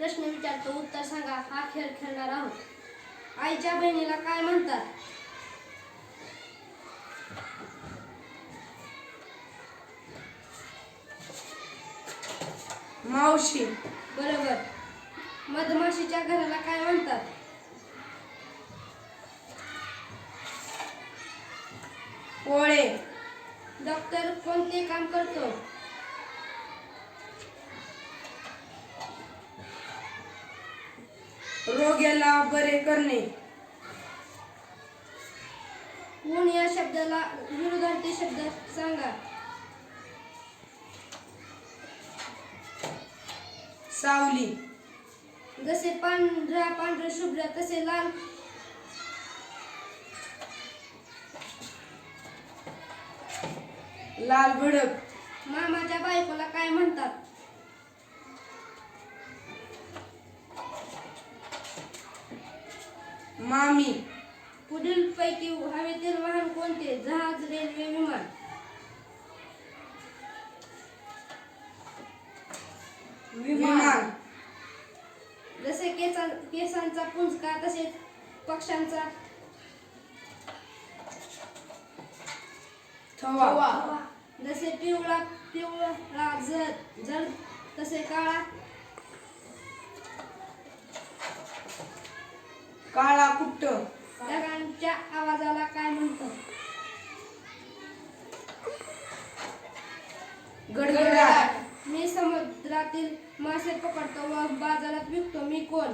प्रश्न विचारतो उत्तर सांगा. हा खेळ खेळणार आहोत. आईच्या बहिणीला काय म्हणतात? मावशी. बरोबर. मधमाशीच्या घराला काय म्हणतात? पोळे. डॉक्टर कोणते काम करतो? रोग्याला बरे करणे. ऊन या शब्दाला विरुद्धार्थी शब्द सांगा. सावली. जसे पांढरा पांढरा शुभ्र तसे लाल. लाल भडक. मामाच्या बायकोला मामी. पुढील पैकी हवेतील वाहन कोणते? जहाज रेल्वे विमान. विमान. जसे केसा केसांचा पुंजका तसेच पक्ष्यांचा. थवा. जसे पिवळा पिवळा जर जर तसे काळा. काळा कुट्ट. ढगांच्या आवाजाला काय म्हणतात गडगडाट. मी समुद्रातील मासे पकडतो व बाजारात विकतो. मी कोण?